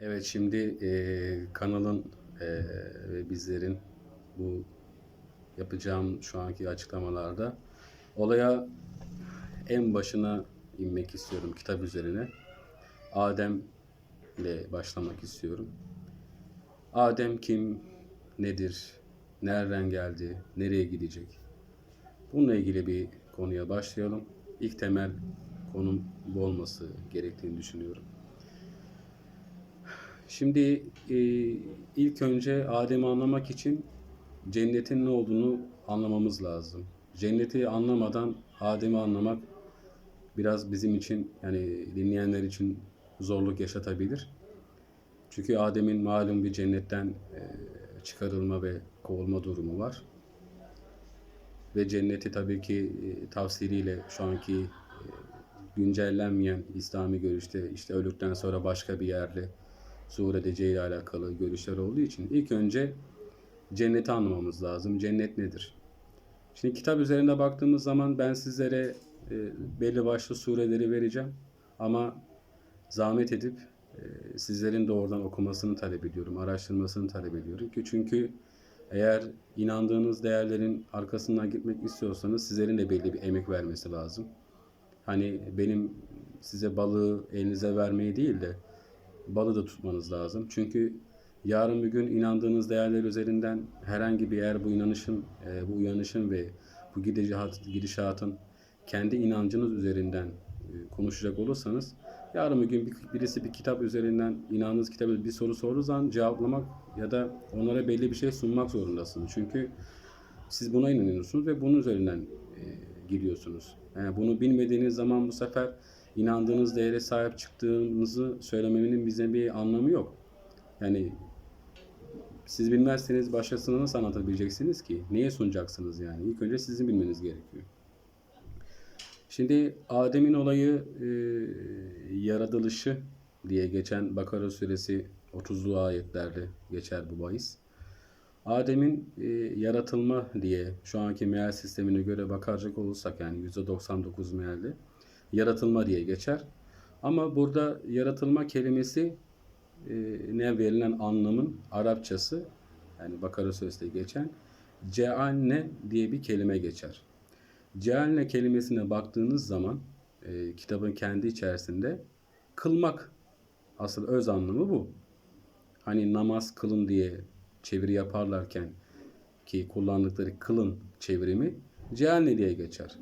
Evet şimdi e, kanalın e, ve bizlerin bu yapacağım şu anki açıklamalarda olaya en başına inmek istiyorum kitap üzerine. Adem ile başlamak istiyorum. Adem kim, nedir, nereden geldi, nereye gidecek? Bununla ilgili bir konuya başlayalım. İlk temel konum bu olması gerektiğini düşünüyorum. Şimdi e, ilk önce Adem'i anlamak için cennetin ne olduğunu anlamamız lazım. Cenneti anlamadan Adem'i anlamak biraz bizim için yani dinleyenler için zorluk yaşatabilir. Çünkü Adem'in malum bir cennetten e, çıkarılma ve kovulma durumu var. Ve cenneti tabii ki e, tafsiriyle şu anki e, güncellenmeyen İslami görüşte işte öldükten sonra başka bir yerde zuhur edeceği ile alakalı görüşler olduğu için ilk önce cenneti anlamamız lazım. Cennet nedir? Şimdi kitap üzerinde baktığımız zaman ben sizlere e, belli başlı sureleri vereceğim ama zahmet edip e, sizlerin de oradan okumasını talep ediyorum, araştırmasını talep ediyorum çünkü eğer inandığınız değerlerin arkasından gitmek istiyorsanız sizlerin de belli bir emek vermesi lazım. Hani benim size balığı elinize vermeyi değil de balı da tutmanız lazım. Çünkü yarın bir gün inandığınız değerler üzerinden herhangi bir yer bu inanışın, e, bu uyanışın ve bu gidişat, gidişatın kendi inancınız üzerinden e, konuşacak olursanız yarın bir gün bir- birisi bir kitap üzerinden inandığınız kitabı bir soru sorduğu zaman cevaplamak ya da onlara belli bir şey sunmak zorundasınız. Çünkü siz buna inanıyorsunuz ve bunun üzerinden e, gidiyorsunuz. Yani bunu bilmediğiniz zaman bu sefer inandığınız değere sahip çıktığınızı söylemenin bize bir anlamı yok. Yani siz bilmezseniz başkasına nasıl anlatabileceksiniz ki? Neye sunacaksınız yani? İlk önce sizin bilmeniz gerekiyor. Şimdi Adem'in olayı e, yaratılışı diye geçen Bakara suresi 30'lu ayetlerde geçer bu bahis. Adem'in e, yaratılma diye şu anki meal sistemine göre bakacak olursak yani %99 mealde yaratılma diye geçer. Ama burada yaratılma kelimesi e, ne verilen anlamın Arapçası yani Bakara Suresi'nde geçen cealne diye bir kelime geçer. Cealne kelimesine baktığınız zaman e, kitabın kendi içerisinde kılmak asıl öz anlamı bu. Hani namaz kılın diye çeviri yaparlarken ki kullandıkları kılın çevirimi cealne diye geçer.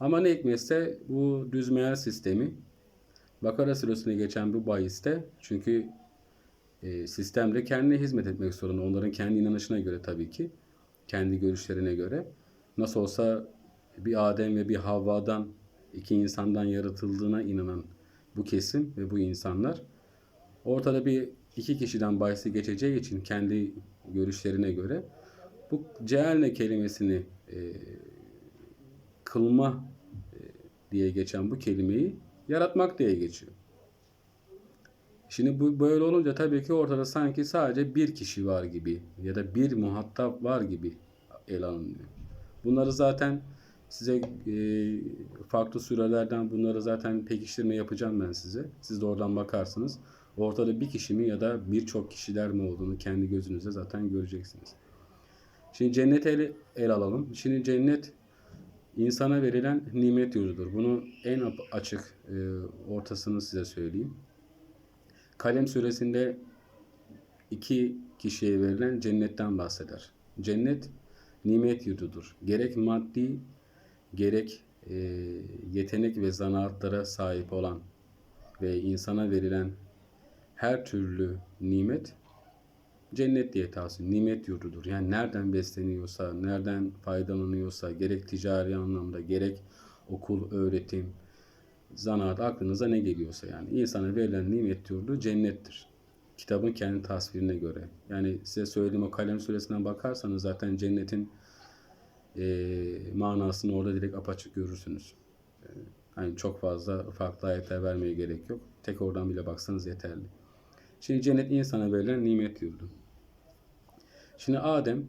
Ama ne hikmetse bu düz sistemi Bakara suresine geçen bu bahiste çünkü e, sistemde kendine hizmet etmek zorunda. Onların kendi inanışına göre tabii ki. Kendi görüşlerine göre. Nasıl olsa bir Adem ve bir Havva'dan iki insandan yaratıldığına inanan bu kesim ve bu insanlar ortada bir iki kişiden bahsi geçeceği için kendi görüşlerine göre bu cealne kelimesini e, kılma diye geçen bu kelimeyi yaratmak diye geçiyor. Şimdi bu böyle olunca tabii ki ortada sanki sadece bir kişi var gibi ya da bir muhatap var gibi ele alınıyor. Bunları zaten size e, farklı sürelerden bunları zaten pekiştirme yapacağım ben size. Siz de oradan bakarsınız. Ortada bir kişi mi ya da birçok kişiler mi olduğunu kendi gözünüzde zaten göreceksiniz. Şimdi cenneti ele, ele alalım. Şimdi cennet insana verilen nimet yurdudur. Bunu en açık e, ortasını size söyleyeyim. Kalem suresinde iki kişiye verilen cennetten bahseder. Cennet nimet yurdudur. Gerek maddi gerek e, yetenek ve zanaatlara sahip olan ve insana verilen her türlü nimet cennet diye tavsiye nimet yurdudur. Yani nereden besleniyorsa, nereden faydalanıyorsa, gerek ticari anlamda, gerek okul, öğretim, zanaat aklınıza ne geliyorsa yani insana verilen nimet yurdu cennettir. Kitabın kendi tasvirine göre. Yani size söylediğim o kalem suresinden bakarsanız zaten cennetin e, manasını orada direkt apaçık görürsünüz. Hani çok fazla farklı ayetler vermeye gerek yok. Tek oradan bile baksanız yeterli. Şimdi cennet insana verilen nimet yurdu. Şimdi Adem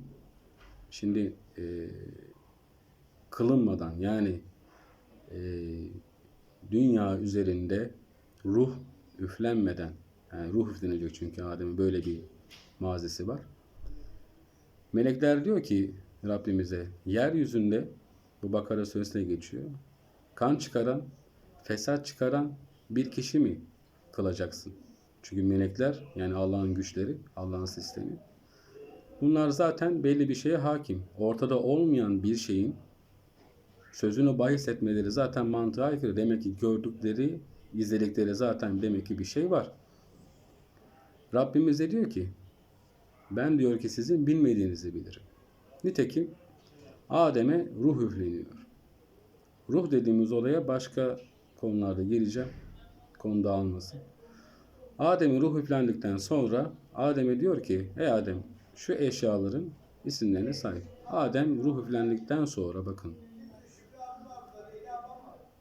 şimdi e, kılınmadan yani e, dünya üzerinde ruh üflenmeden Yani ruh üflenecek çünkü Adem'in böyle bir mazisi var. Melekler diyor ki Rabbimize yeryüzünde bu Bakara suresine geçiyor. Kan çıkaran, fesat çıkaran bir kişi mi kılacaksın? Çünkü melekler yani Allah'ın güçleri, Allah'ın sistemi. Bunlar zaten belli bir şeye hakim. Ortada olmayan bir şeyin sözünü bahis etmeleri zaten mantığa aykırı. Demek ki gördükleri, izledikleri zaten demek ki bir şey var. Rabbimiz de diyor ki ben diyor ki sizin bilmediğinizi bilirim. Nitekim Adem'e ruh üfleniyor. Ruh dediğimiz olaya başka konularda geleceğim. Konu dağılmasın. Adem'e ruh üflendikten sonra Adem'e diyor ki ey Adem şu eşyaların isimlerini say. Adem ruh üflendikten sonra bakın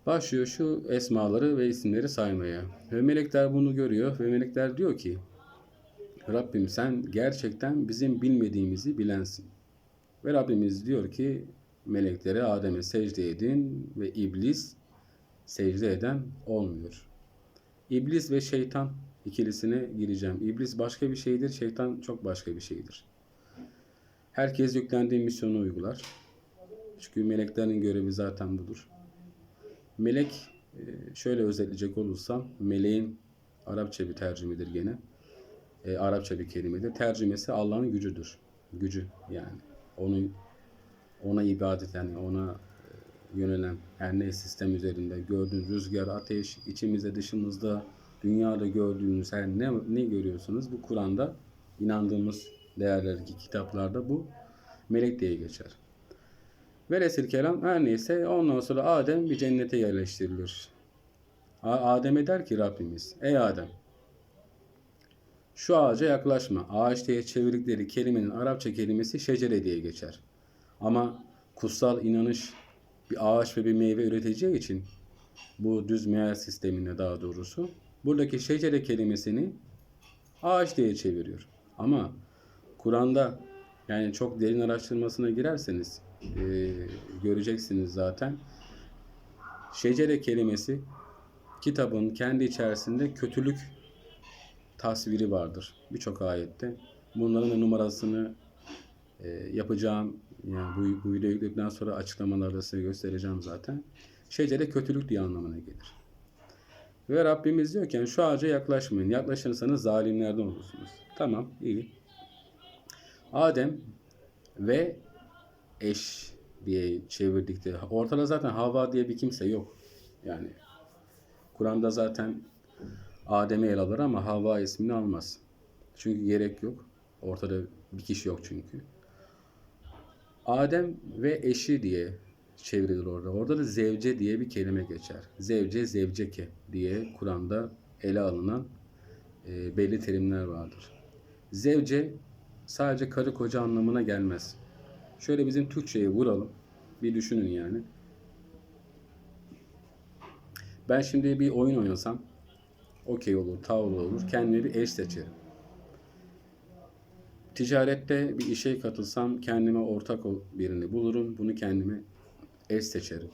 başlıyor şu esmaları ve isimleri saymaya. Ve melekler bunu görüyor ve melekler diyor ki Rabbim sen gerçekten bizim bilmediğimizi bilensin. Ve Rabbimiz diyor ki meleklere Adem'e secde edin ve iblis secde eden olmuyor. İblis ve şeytan ikilisine gireceğim. İblis başka bir şeydir, şeytan çok başka bir şeydir. Herkes yüklendiği misyonu uygular. Çünkü meleklerin görevi zaten budur. Melek e, şöyle özetleyecek olursam meleğin Arapça bir tercümedir gene. E, Arapça bir kelimedir. Tercümesi Allah'ın gücüdür. Gücü yani. Onu ona ibadet yani ona e, yönelen her ne sistem üzerinde gördüğünüz rüzgar, ateş, içimizde dışımızda dünyada gördüğünüz her ne, ne görüyorsunuz bu Kur'an'da inandığımız değerlerdeki kitaplarda bu melek diye geçer. Velesir kelam her neyse ondan sonra Adem bir cennete yerleştirilir. Adem'e der ki Rabbimiz ey Adem şu ağaca yaklaşma. Ağaç diye çevirdikleri kelimenin Arapça kelimesi şecere diye geçer. Ama kutsal inanış bir ağaç ve bir meyve üreteceği için bu düz meal sisteminde daha doğrusu buradaki şecere kelimesini ağaç diye çeviriyor. Ama Kur'an'da yani çok derin araştırmasına girerseniz e, göreceksiniz zaten. Şecere kelimesi kitabın kendi içerisinde kötülük tasviri vardır birçok ayette. Bunların da numarasını e, yapacağım yani bu, bu videoyu yükledikten sonra açıklamalarda size göstereceğim zaten. Şecere kötülük diye anlamına gelir. Ve Rabbimiz diyor ki yani şu ağaca yaklaşmayın. Yaklaşırsanız zalimlerden olursunuz. Tamam iyi. Adem ve eş diye çevirdikleri. Ortada zaten Havva diye bir kimse yok. Yani Kur'an'da zaten Adem'i el alır ama Havva ismini almaz. Çünkü gerek yok. Ortada bir kişi yok çünkü. Adem ve eşi diye çevrilir orada. Orada da zevce diye bir kelime geçer. Zevce, zevceke diye Kur'an'da ele alınan e, belli terimler vardır. Zevce sadece karı koca anlamına gelmez. Şöyle bizim Türkçe'ye vuralım. Bir düşünün yani. Ben şimdi bir oyun oynasam okey olur, tavla olur. Kendime bir eş seçerim. Ticarette bir işe katılsam kendime ortak birini bulurum. Bunu kendime eş seçerim.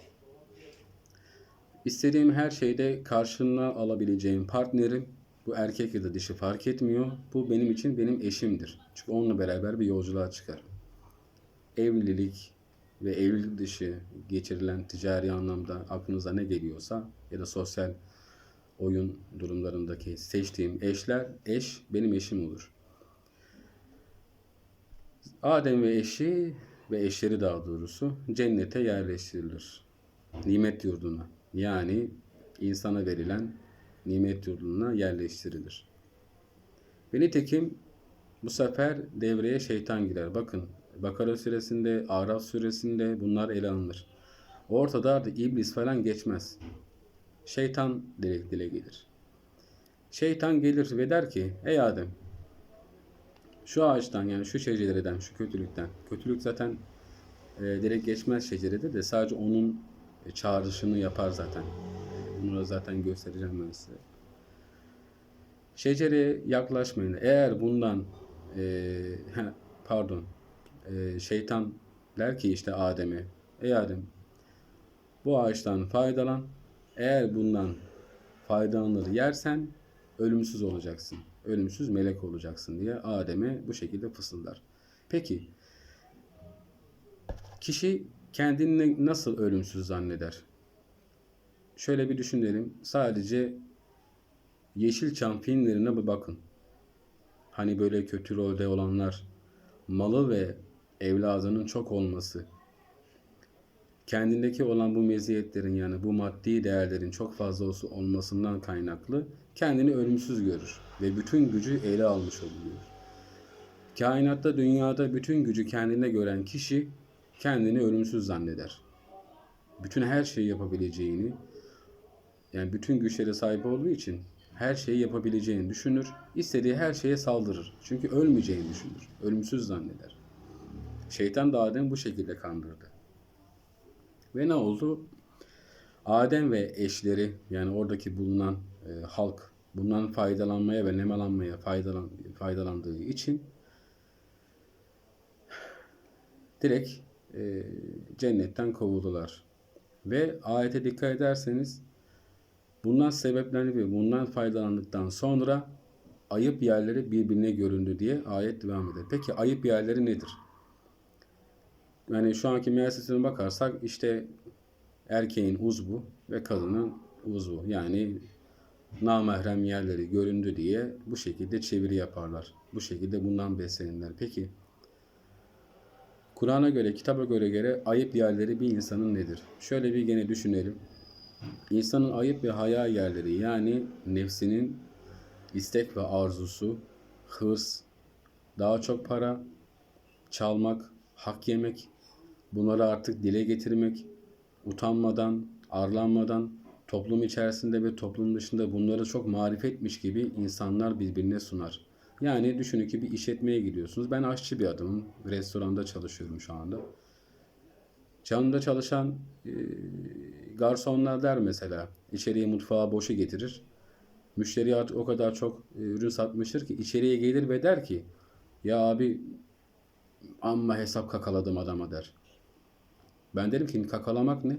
İstediğim her şeyde karşılığına alabileceğim partnerim bu erkek ya da dişi fark etmiyor. Bu benim için benim eşimdir. Çünkü onunla beraber bir yolculuğa çıkarım. Evlilik ve evlilik dışı geçirilen ticari anlamda aklınıza ne geliyorsa ya da sosyal oyun durumlarındaki seçtiğim eşler, eş benim eşim olur. Adem ve eşi ve eşleri daha doğrusu cennete yerleştirilir. Nimet yurduna yani insana verilen nimet yurduna yerleştirilir. Ve nitekim bu sefer devreye şeytan girer. Bakın Bakara suresinde, Araf suresinde bunlar ele alınır. Ortada da iblis falan geçmez. Şeytan direkt dile gelir. Şeytan gelir ve der ki ey Adem şu ağaçtan yani şu şecereden, şu kötülükten. Kötülük zaten e, direkt geçmez şecerede de sadece onun çağrışını yapar zaten. Bunu da zaten göstereceğim ben size. Şecereye yaklaşmayın. Eğer bundan e, pardon e, şeytan der ki işte Adem'e ey Adem bu ağaçtan faydalan. Eğer bundan faydalanır yersen ölümsüz olacaksın. Ölümsüz melek olacaksın diye Adem'e bu şekilde fısıldar. Peki kişi kendini nasıl ölümsüz zanneder? Şöyle bir düşünelim. Sadece Yeşilçam filmlerine bir bakın. Hani böyle kötü rolde olanlar, malı ve evladının çok olması, kendindeki olan bu meziyetlerin yani bu maddi değerlerin çok fazla olmasından kaynaklı kendini ölümsüz görür ve bütün gücü ele almış oluyor. Kainatta, dünyada bütün gücü kendine gören kişi kendini ölümsüz zanneder. Bütün her şeyi yapabileceğini, yani bütün güçlere sahip olduğu için her şeyi yapabileceğini düşünür, istediği her şeye saldırır. Çünkü ölmeyeceğini düşünür, ölümsüz zanneder. Şeytan da Adem bu şekilde kandırdı. Ve ne oldu? Adem ve eşleri yani oradaki bulunan e, halk bundan faydalanmaya ve nemalanmaya faydalan, faydalandığı için direkt e, cennetten kovuldular. Ve ayete dikkat ederseniz bundan sebeplerini ve bundan faydalandıktan sonra ayıp yerleri birbirine göründü diye ayet devam eder. Peki ayıp yerleri nedir? Yani şu anki müessesine bakarsak işte erkeğin uzvu ve kadının uzvu yani namahrem yerleri göründü diye bu şekilde çeviri yaparlar. Bu şekilde bundan beslenirler. Peki Kur'an'a göre, kitaba göre göre ayıp yerleri bir insanın nedir? Şöyle bir gene düşünelim. İnsanın ayıp ve haya yerleri yani nefsinin istek ve arzusu, hırs, daha çok para, çalmak, hak yemek, bunları artık dile getirmek, utanmadan, arlanmadan, toplum içerisinde ve toplum dışında bunları çok marifetmiş gibi insanlar birbirine sunar. Yani düşünün ki bir işletmeye gidiyorsunuz. Ben aşçı bir adamım. Restoranda çalışıyorum şu anda. Canında çalışan garsonlar der mesela. içeriye mutfağa boşu getirir. Müşteri o kadar çok e, ürün satmıştır ki içeriye gelir ve der ki ya abi amma hesap kakaladım adama der. Ben derim ki kakalamak ne?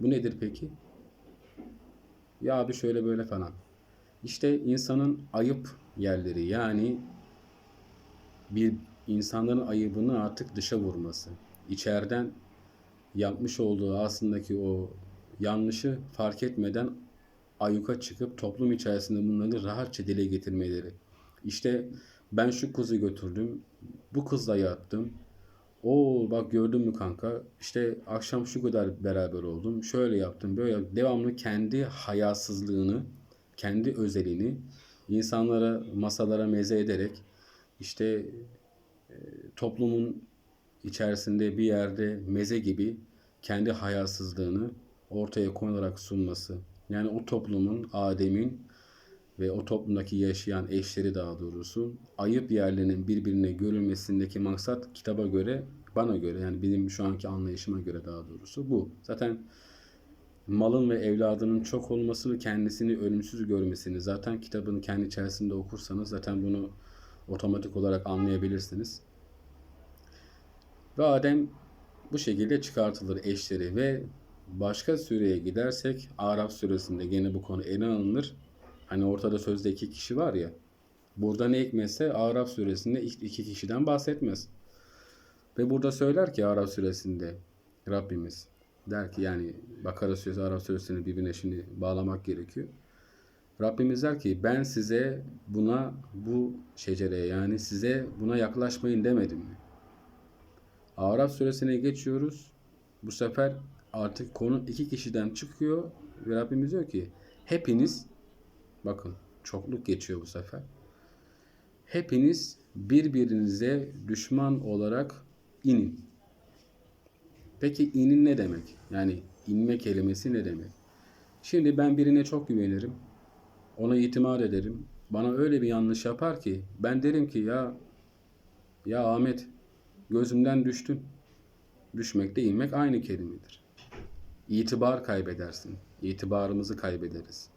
Bu nedir peki? Ya abi şöyle böyle falan. İşte insanın ayıp yerleri yani bir insanların ayıbını artık dışa vurması. İçeriden yapmış olduğu aslındaki o yanlışı fark etmeden ayuka çıkıp toplum içerisinde bunları rahatça dile getirmeleri. İşte ben şu kızı götürdüm, bu kızla yattım. O bak gördün mü kanka? İşte akşam şu kadar beraber oldum. Şöyle yaptım, böyle. Devamlı kendi hayasızlığını, kendi özelini insanlara, masalara meze ederek işte e, toplumun içerisinde bir yerde meze gibi kendi hayasızlığını ortaya konarak sunması. Yani o toplumun, Adem'in ve o toplumdaki yaşayan eşleri daha doğrusu ayıp yerlerinin birbirine görülmesindeki maksat kitaba göre, bana göre yani benim şu anki anlayışıma göre daha doğrusu bu. Zaten malın ve evladının çok olması ve kendisini ölümsüz görmesini zaten kitabın kendi içerisinde okursanız zaten bunu otomatik olarak anlayabilirsiniz. Ve Adem bu şekilde çıkartılır eşleri ve başka süreye gidersek Araf suresinde gene bu konu ele alınır. Hani ortada sözde iki kişi var ya. Burada ne hikmetse Araf suresinde iki kişiden bahsetmez. Ve burada söyler ki Araf suresinde Rabbimiz der ki yani Bakara suresi Araf suresini birbirine şimdi bağlamak gerekiyor. Rabbimiz der ki ben size buna bu şecereye yani size buna yaklaşmayın demedim mi? Araf suresine geçiyoruz. Bu sefer artık konu iki kişiden çıkıyor ve Rabbimiz diyor ki hepiniz bakın çokluk geçiyor bu sefer. Hepiniz birbirinize düşman olarak inin. Peki inin ne demek? Yani inme kelimesi ne demek? Şimdi ben birine çok güvenirim. Ona itimat ederim. Bana öyle bir yanlış yapar ki ben derim ki ya ya Ahmet gözümden düştün. Düşmekle inmek aynı kelimedir. İtibar kaybedersin. İtibarımızı kaybederiz.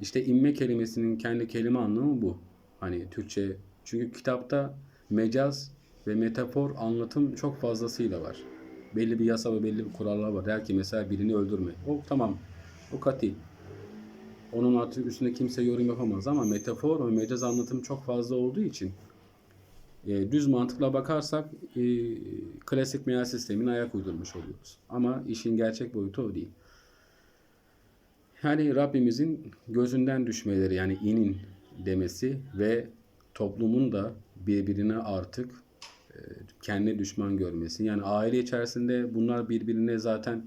İşte inme kelimesinin kendi kelime anlamı bu. Hani Türkçe çünkü kitapta mecaz ve metafor anlatım çok fazlasıyla var. Belli bir yasa ve belli bir kurallar var. Der ki mesela birini öldürme. O tamam. O kati. Onun artık üstünde kimse yorum yapamaz ama metafor ve mecaz anlatım çok fazla olduğu için e, düz mantıkla bakarsak e, klasik meal sistemine ayak uydurmuş oluyoruz. Ama işin gerçek boyutu o değil. Yani Rabbimizin gözünden düşmeleri yani inin demesi ve toplumun da birbirine artık e, kendi düşman görmesi. Yani aile içerisinde bunlar birbirine zaten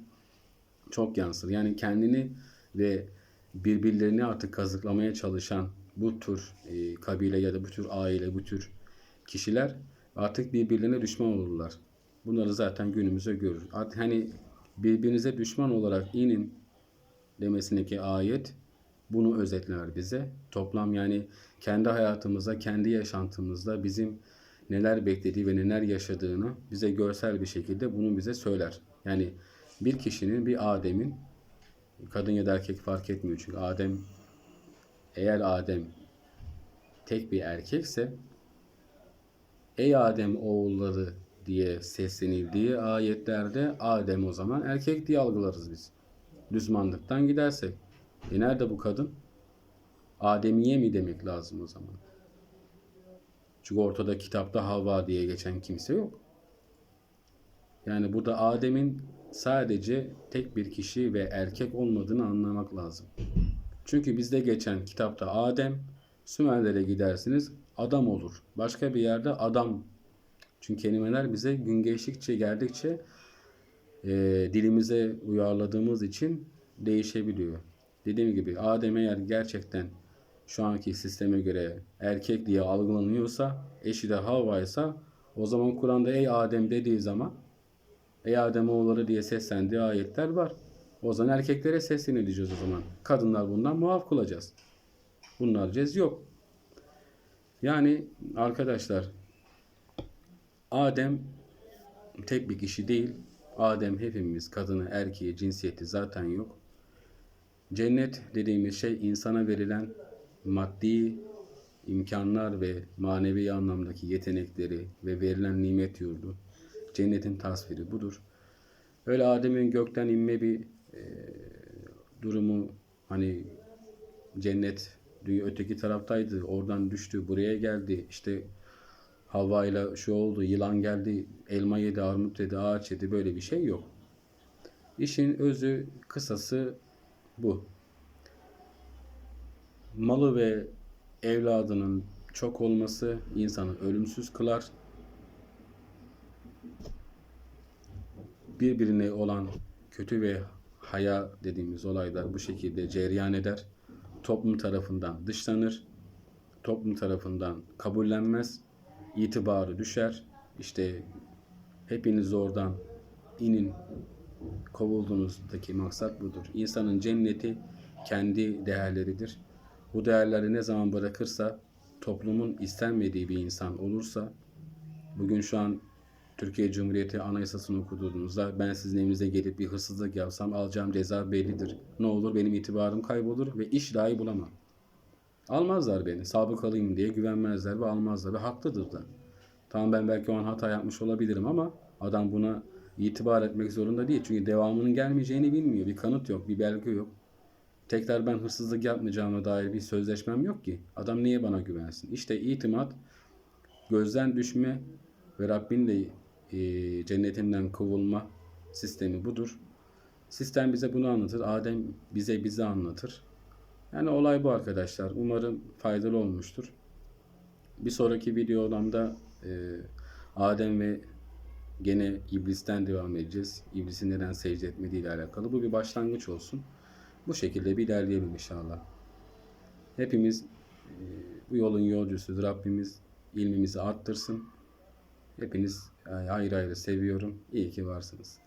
çok yansır. Yani kendini ve birbirlerini artık kazıklamaya çalışan bu tür e, kabile ya da bu tür aile, bu tür kişiler artık birbirlerine düşman olurlar. Bunları zaten günümüzde görür. Hani birbirinize düşman olarak inin demesindeki ayet bunu özetler bize. Toplam yani kendi hayatımızda, kendi yaşantımızda bizim neler beklediği ve neler yaşadığını bize görsel bir şekilde bunu bize söyler. Yani bir kişinin, bir Adem'in kadın ya da erkek fark etmiyor çünkü Adem eğer Adem tek bir erkekse Ey Adem oğulları diye seslenildiği ayetlerde Adem o zaman erkek diye algılarız biz. Düz mantıktan gidersek. E nerede bu kadın? Ademiye mi demek lazım o zaman? Çünkü ortada kitapta Havva diye geçen kimse yok. Yani burada Adem'in sadece tek bir kişi ve erkek olmadığını anlamak lazım. Çünkü bizde geçen kitapta Adem, Sümerlere gidersiniz adam olur. Başka bir yerde adam. Çünkü kelimeler bize gün geçtikçe geldikçe e, dilimize uyarladığımız için değişebiliyor. Dediğim gibi Adem eğer gerçekten şu anki sisteme göre erkek diye algılanıyorsa, eşi de Havva ise o zaman Kur'an'da ey Adem dediği zaman ey Adem oğulları diye seslendiği ayetler var. O zaman erkeklere sesleneceğiz o zaman. Kadınlar bundan muaf kılacağız. Bunlar cez yok. Yani arkadaşlar Adem tek bir kişi değil. Adem hepimiz kadını, erkeği, cinsiyeti zaten yok. Cennet dediğimiz şey insana verilen maddi imkanlar ve manevi anlamdaki yetenekleri ve verilen nimet yurdu. Cennetin tasviri budur. Öyle Adem'in gökten inme bir e, durumu hani cennet öteki taraftaydı. Oradan düştü, buraya geldi. İşte Havva ile şu oldu, yılan geldi, elma yedi, armut yedi, ağaç yedi. Böyle bir şey yok. İşin özü, kısası bu. Malı ve evladının çok olması insanı ölümsüz kılar. Birbirine olan kötü ve haya dediğimiz olaylar bu şekilde cereyan eder. Toplum tarafından dışlanır. Toplum tarafından kabullenmez. itibarı düşer. İşte hepiniz oradan inin kovulduğunuzdaki maksat budur. İnsanın cenneti kendi değerleridir. Bu değerleri ne zaman bırakırsa toplumun istenmediği bir insan olursa bugün şu an Türkiye Cumhuriyeti Anayasası'nı okuduğunuzda ben sizin evinize gelip bir hırsızlık yapsam alacağım ceza bellidir. Ne olur benim itibarım kaybolur ve iş dahi bulamam. Almazlar beni. Sabıkalıyım diye güvenmezler ve almazlar ve haklıdır da. Tamam ben belki o an hata yapmış olabilirim ama adam buna itibar etmek zorunda değil. Çünkü devamının gelmeyeceğini bilmiyor. Bir kanıt yok, bir belge yok. Tekrar ben hırsızlık yapmayacağıma dair bir sözleşmem yok ki. Adam niye bana güvensin? İşte itimat, gözden düşme ve Rabbin de e, cennetinden kovulma sistemi budur. Sistem bize bunu anlatır. Adem bize bizi anlatır. Yani olay bu arkadaşlar. Umarım faydalı olmuştur. Bir sonraki videoda e, Adem ve gene iblisten devam edeceğiz. İblisin neden secde etmediği ile alakalı. Bu bir başlangıç olsun. Bu şekilde bir ilerleyelim inşallah. Hepimiz e, bu yolun yolcusuyuz. Rabbimiz ilmimizi arttırsın. Hepiniz ayrı ayrı seviyorum. İyi ki varsınız.